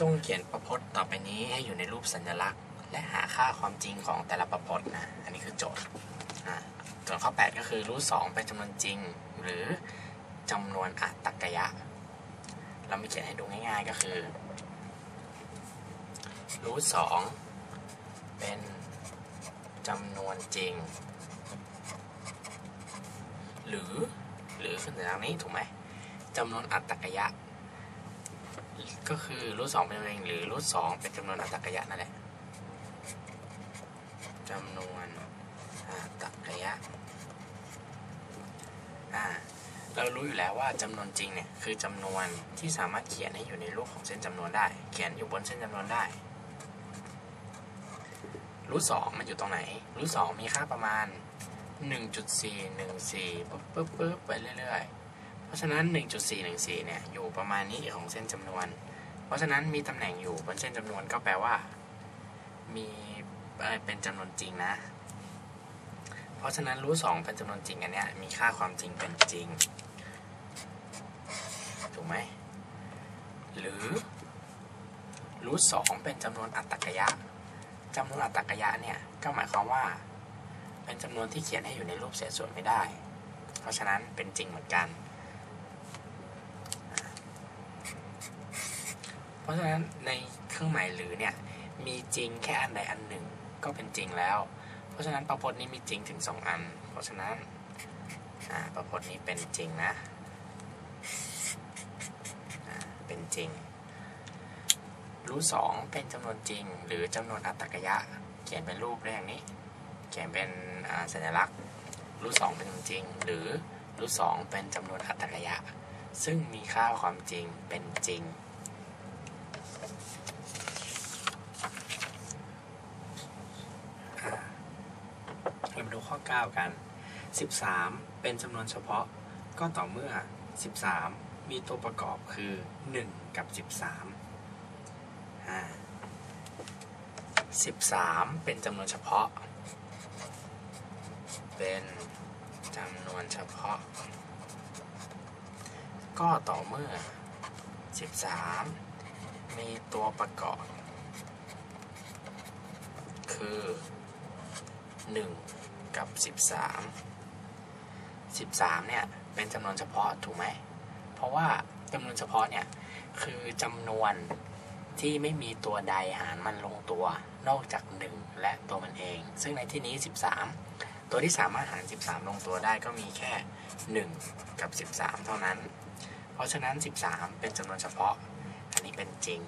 จงเขียนประพจน์ต่อไปนี้ให้อยู่ในรูปสัญลักษณ์ และหาค่าความจริงของแต่ละประพจน์นะ อันนี้คือโจทย์ส่วนข้อ 8 ก็คือรูทสองเป็นจำนวนจริง หรือจำนวนอัตกยะ เรามีเขียนให้ดูง่ายๆก็คือรูทสองเป็นจำนวนจริง หรือ หรือขึ้นจากนี้ถูกไหมจำนวนอัตตกยะ ก็คือรูทสองเป็นจำนวนจริงหรือรูทสองเป็นจำนวนอัตตกยะนั่นแหละจำนวนอัตตกยะอ่าเรารู้อยู่แล้วว่าจำนวนจริงเนี่ยคือจำนวนที่สามารถเขียนให้อยู่ในรูปของเส้นจำนวนได้ เขียนอยู่บนเส้นจำนวนได้รูทสองมันอยู่ตรงไหนรูทสองมีค่าประมาณ 1.414ปึ๊บปึ๊บปึ๊บไปเรื่อยๆ ราะฉะนั้น 1.414 เนี่ย อยู่ประมาณนี้ของเส้นจำนวน เพราะฉะนั้นมีตำแหน่งอยู่บนเส้นจำนวนก็แปลว่า มีเป็นจำนวนจริงนะ เพราะฉะนั้นรูทสองเป็นจำนวนจริงอันเนี้ยมีค่าความจริงเป็นจริง ถูกไหม หรือรูทสองเป็นจำนวนอัตตกยะจำนวนอัตตกยะเนี่ย ก็หมายความว่า เป็นจำนวนที่เขียนให้อยู่ในรูปเศษส่วนไม่ได้ เพราะฉะนั้นเป็นจริงเหมือนกัน เพราะฉะนั้นในเครื่องหมายหรือเนี่ยมีจริงแค่อันใดอันหนึ่งก็เป็นจริงแล้ว เพราะฉะนั้นประพจน์นี้มีจริงถึงสองอัน เพราะฉะนั้นประพจน์นี้เป็นจริงนะเป็นจริง รูทสองเป็นจำนวนจริง หรือจำนวนอัตตกยะ เขียนเป็นรูปได้อย่างนี้ เขียนเป็นสัญลักษณ์ รูทสองเป็นจริง หรือรูทสองเป็นจำนวนอัตตกยะ ซึ่งมีค่าความจริงเป็นจริง เรา ข้อ9กัน 13 เป็นจำนวนเฉพาะก็ต่อเมื่อ 13 มีตัวประกอบคือ 1 กับ 13อ่า13 เป็นจำนวนเฉพาะ เป็นจำนวนเฉพาะ ก็ต่อเมื่อ 13 มีตัวประกอบ คือ 1 กับ 13 13เนี่ยเป็นจำนวนเฉพาะถูกไหม เพราะว่าจำนวนเฉพาะเนี่ยคือจำนวนที่ไม่มีตัวใดหารมันลงตัวนอกจาก 1 และตัวมันเอง ซึ่งในที่นี้ 13 ตัวที่สามารถหาร 13 ลงตัวได้ก็มีแค่ 1 กับ 13 เท่านั้น เพราะฉะนั้น 13 เป็นจำนวนเฉพาะ อันนี้เป็นจริง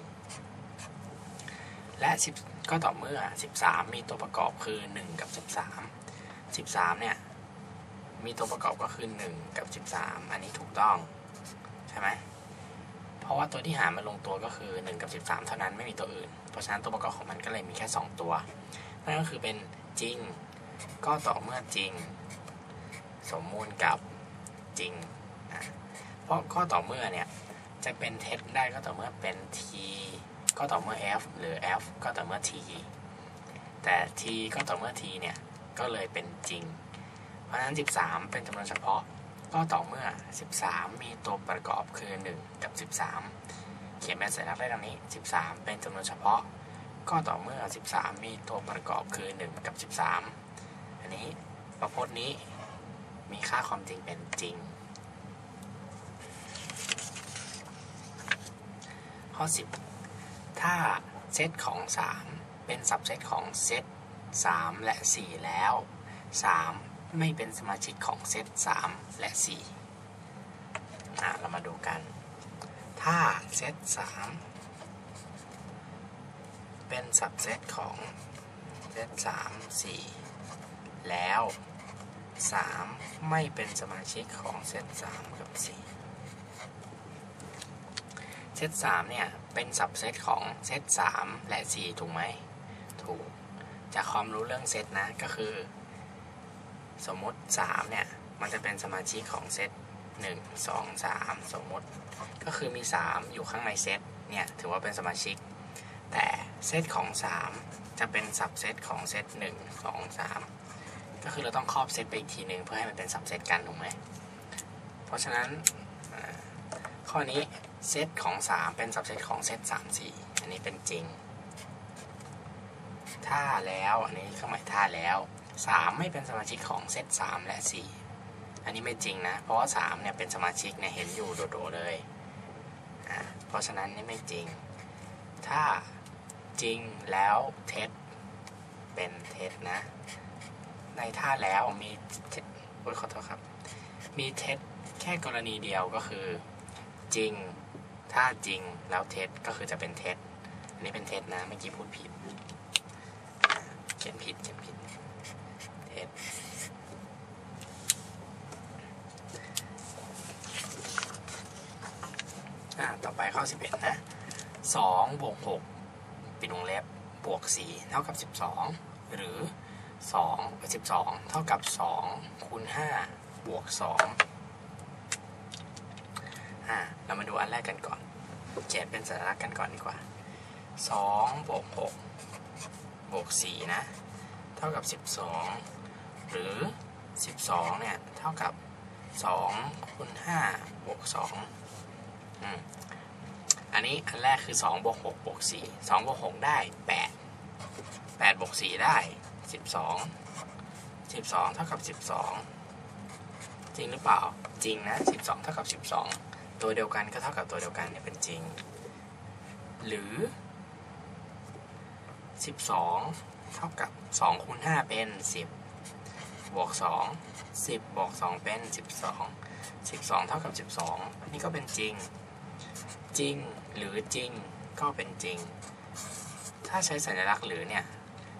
และ 10 ก็ต่อเมื่อ 13 มีตัวประกอบคือ 1 กับ 13 13 เนี่ย มีตัวประกอบก็คือ 1 กับ 13 อันนี้ถูกต้อง ใช่ไหมเพราะว่าตัวที่หามันลงตัวก็คือ 1 กับ 13 เท่านั้นไม่มีตัวอื่น เพราะฉะนั้นตัวประกอบของมันก็เลยมีแค่ 2 ตัว นั่นก็คือเป็นจริง ก็ต่อเมื่อจริง สมมูลกับจริงนะเพราะข้อต่อเมื่อเนี่ยจะเป็นเท็จได้ก็ต่อเมื่อเป็น t ก็ต่อเมื่อ f หรือ f ก็ต่อเมื่อ t แต่ t ก็ต่อเมื่อ t เนี่ย ก็เลยเป็นจริง เพราะฉะนั้น 13 เป็นจำนวนเฉพาะ ก็ต่อเมื่อ 13 มีตัวประกอบคือ 1 กับ 13 เขียนเป็นสัญลักษณ์ได้ดังนี้ 13 เป็นจำนวนเฉพาะ ก็ต่อเมื่อ 13 มีตัวประกอบคือ 1 กับ 13 อันนี้ประพจน์นี้มีค่าความจริงเป็นจริง ข้อ 10 ถ้าเซตของ 3 เป็นสับเซตของเซต 3 และ 4 แล้ว 3 ไม่เป็นสมาชิกของเซต3 และ 4 อะ เรามาดูกัน ถ้าเซต3 เป็นสับเซตของเซต3 4 แล้ว 3 ไม่เป็นสมาชิกของเซต3 กับ 4 เซต3เนี่ย เป็นสับเซตของเซต3และ 4 ถูกไหมถูก จากความรู้เรื่องเซตนะก็คือ สมมติ 3 เนี่ย มันจะเป็นสมาชิกของเซต1 2 3 สมมติ ก็คือมี 3 อยู่ข้างในเซตเนี่ยถือว่าเป็นสมาชิก แต่เซตของ 3 จะเป็นสับเซตของเซต1 2 3 ก็คือเราต้องครอบเซตไปอีกทีหนึ่งเพื่อให้มันเป็นสับเซตกันถูกไหมเพราะฉะนั้นข้อนี้เซตของ 3 เป็นสับเซตของเซต3 4นนี้เป็นจริง ถ้าแล้วอันนี้เครื่องหมายถ้าแล้วสามไม่เป็นสมาชิกของเซตสามและสี่อันนี้ไม่จริงนะ เพราะว่าสามเนี่ยเป็นสมาชิกเนี่ยเห็นอยู่โดดๆเลยอ่าเพราะฉะนั้นนี่ไม่จริง ถ้าจริงแล้วเท็จเป็นเท็จนะ ในท่าแล้วมีโอ๊ยขอโทษครับ มีเท็จแค่กรณีเดียวก็คือ จริง ถ้าจริงแล้วเท็จก็คือจะเป็นเท็จอันนี้เป็นเท็จนะเมื่อกี้พูดผิด เขียนผิดเขียนผิดเท็จอ่าต่อไปข้อ11 นะ 2 บวก 6 ปิดวงเล็บบวก 4 เท่ากับ 12 หรือ 2 12 เท่ากับ 2 คูณ 5 บวก 2 อ่า เรามาดูอันแรกกันก่อน เขียนเป็นสัญลักษณ์กันก่อนดีกว่า 2 บวก 6 บวก4นะเท่ากับ 12 หรือ 12เนี่ยเท่ากับ2คูณ5บวก2อืมอันนี้อันแรกคือ2บวก6บวก4 2บวก6ได้ 8 8บวก4ได้ 12 12 เท่ากับ 12 จริงหรือเปล่าจริงนะ 12 เท่ากับ 12 ตัวเดียวกันก็เท่ากับตัวเดียวกันเนี่ยเป็นจริง หรือ 12 เท่ากับ2คูณ5เป็น 10 บวก 2 10 บวก 2 เป็น 12 12 เท่ากับ 12นี่ก็เป็นจริง จริงหรือจริงก็เป็นจริง ถ้าใช้สัญลักษณ์หรือเนี่ย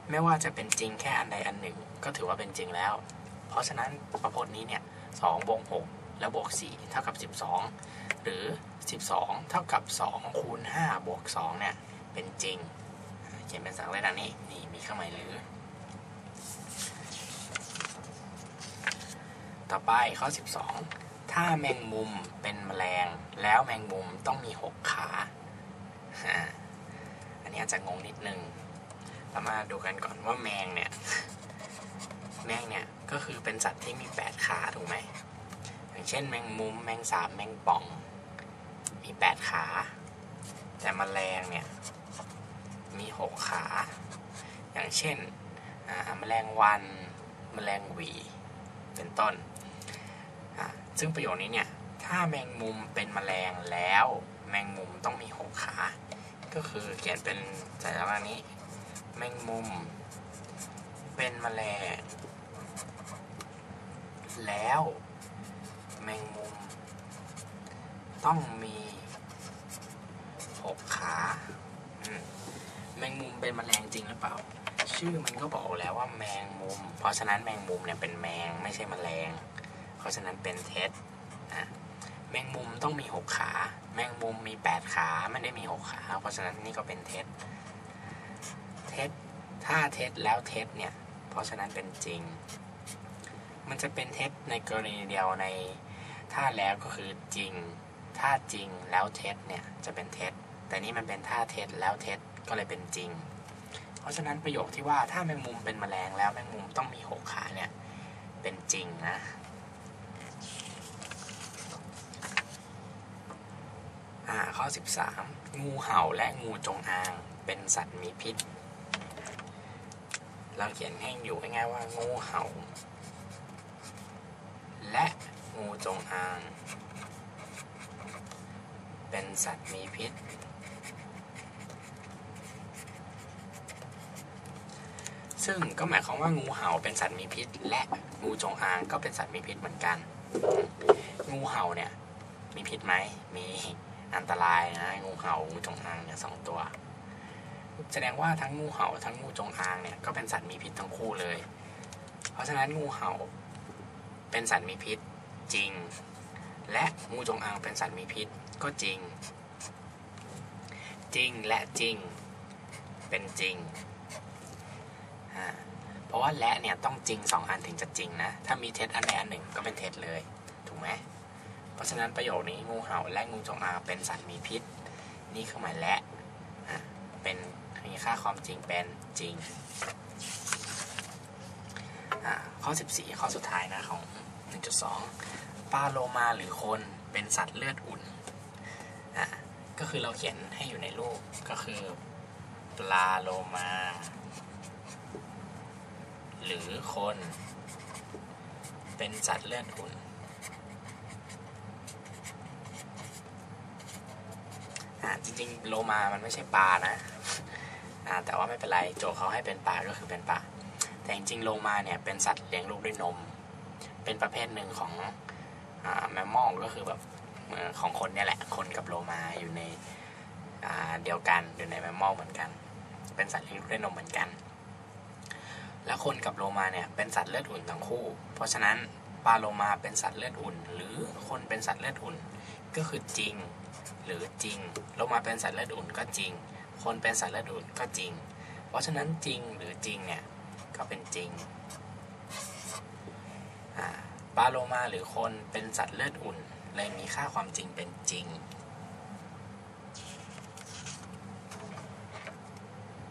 ไม่ว่าจะเป็นจริงแค่อันใดอันหนึ่ง ก็ถือว่าเป็นจริงแล้ว เพราะฉะนั้นประพจน์นี้เนี่ย2บวก6แล้วบวก 4 เท่ากับ 12 หรือ 12 เท่ากับ 2 คูณ 5 บวก 2 เนี่ย เป็นจริง เขียนเป็นสัญลักษณ์ดังนี้ นี่มีเครื่องหมายหรือ ต่อไปข้อ 12 ถ้าแมงมุมเป็นแมลง แล้วแมงมุมต้องมี 6ขาอ่าอันนี้อาจจะงงนิดนึง เรามาดูกันก่อนว่าแมงเนี่ย แมงเนี่ย ก็คือเป็นสัตว์ที่มี 8 ขา ถูกไหม อย่างเช่นแมงมุม แมงสาบ แมงป่อง มี 8 ขา แต่แมลงเนี่ย มี 6 ขา อย่างเช่นแมลงวันแมลงหวี เป็นต้น ซึ่งประโยคนี้เนี่ย ถ้าแมงมุมเป็นแมลงแล้ว แมงมุมต้องมี 6 ขา ก็คือเขียนเป็นสัญลักษณ์นี้ แมงมุม เป็นแมลง แล้ว แมงมุม ต้องมีหกขาอืมแมงมุม เป็นแมลงจริงหรือเปล่า ชื่อมันก็บอกแล้วว่าแมงมุม เพราะฉะนั้นแมงมุมเนี่ยเป็นแมงไม่ใช่แมลง เพราะฉะนั้นเป็นเท็จอะแมงมุมต้องมีหกขา แมงมุมมีแปดขาไม่ได้มีหกขา เพราะฉะนั้นนี่ก็เป็นเท็จเท็จถ้าเท็จแล้วเท็จเนี่ย เพราะฉะนั้นเป็นจริง มันจะเป็นเท็จในกรณีเดียวในถ้าแล้วก็คือจริง ถ้าจริงแล้วเท็จเนี่ยจะเป็นเท็จ แต่นี่มันเป็นถ้าเท็จแล้วเท็จ ก็เลยเป็นจริง เพราะฉะนั้นประโยคที่ว่าถ้าแมงมุมเป็นแมลงแล้วแมงมุมต้องมีหกขาเนี่ยเป็นจริงนะอ่าข้อ 13 งูเห่าและงูจงอางเป็นสัตว์มีพิษ เราเขียนให้อยู่ง่ายๆว่างูเห่า และงูจงอาง เป็นสัตว์มีพิษ ซึ่งก็หมายความว่างูเห่าเป็นสัตว์มีพิษ และงูจงอางก็เป็นสัตว์มีพิษเหมือนกัน งูเห่าเนี่ยมีพิษไหมมีอันตรายนะงูเห่างูจงอางเนี่ยสองตัว แสดงว่าทั้งงูเห่าทั้งงูจงอางเนี่ยก็เป็นสัตว์มีพิษทั้งคู่เลย เพราะฉะนั้นงูเห่าเป็นสัตว์มีพิษจริง และงูจงอางเป็นสัตว์มีพิษก็จริง จริงและจริง เป็นจริง เพราะว่าและเนี่ยต้องจริงสองอันถึงจะจริงนะ ถ้ามีเท็จอันใดอันหนึ่งก็เป็นเท็จเลย ถูกไหม เพราะฉะนั้นประโยคนี้งูเห่าและงูจงอางเป็นสัตว์มีพิษ นี่คือหมายและอะเป็นมีค่าความจริงเป็นจริงอะข้อ 14 ข้อสุดท้ายนะของ 1.2 ปลาโลมาหรือคนเป็นสัตว์เลือดอุ่นอะก็คือเราเขียนให้อยู่ในรูปก็คือปลาโลมา หรือคน เป็นสัตว์เลือดอุ่น อ่าจริงๆโลมามันไม่ใช่ปลานะ อ่าแต่ว่าไม่เป็นไรโจเขาให้เป็นปลาก็คือเป็นปลา แต่จริงๆโลมาเนี่ยเป็นสัตว์เลี้ยงลูกด้วยนม เป็นประเภทหนึ่งของอแมมมอลก็คือแบบของคนเนี่ยแหละ คนกับโลมาอยู่ในเดียวกันอยู่ในแมมมอลเหมือนกัน เป็นสัตว์เลี้ยงลูกด้วยนมเหมือนกัน แล้วคนกับโลมาเนี่ยเป็นสัตว์เลือดอุ่นทั้งคู่ เพราะฉะนั้นปลาโลมาเป็นสัตว์เลือดอุ่น หรือคนเป็นสัตว์เลือดอุ่น ก็คือจริง หรือจริงโลมาเป็นสัตว์เลือดอุ่นก็จริง คนเป็นสัตว์เลือดอุ่นก็จริง เพราะฉะนั้นจริงหรือจริงเนี่ยก็เป็นจริงปลาโลมาหรือคนเป็นสัตว์เลือดอุ่นเลยมีค่าความจริงเป็นจริง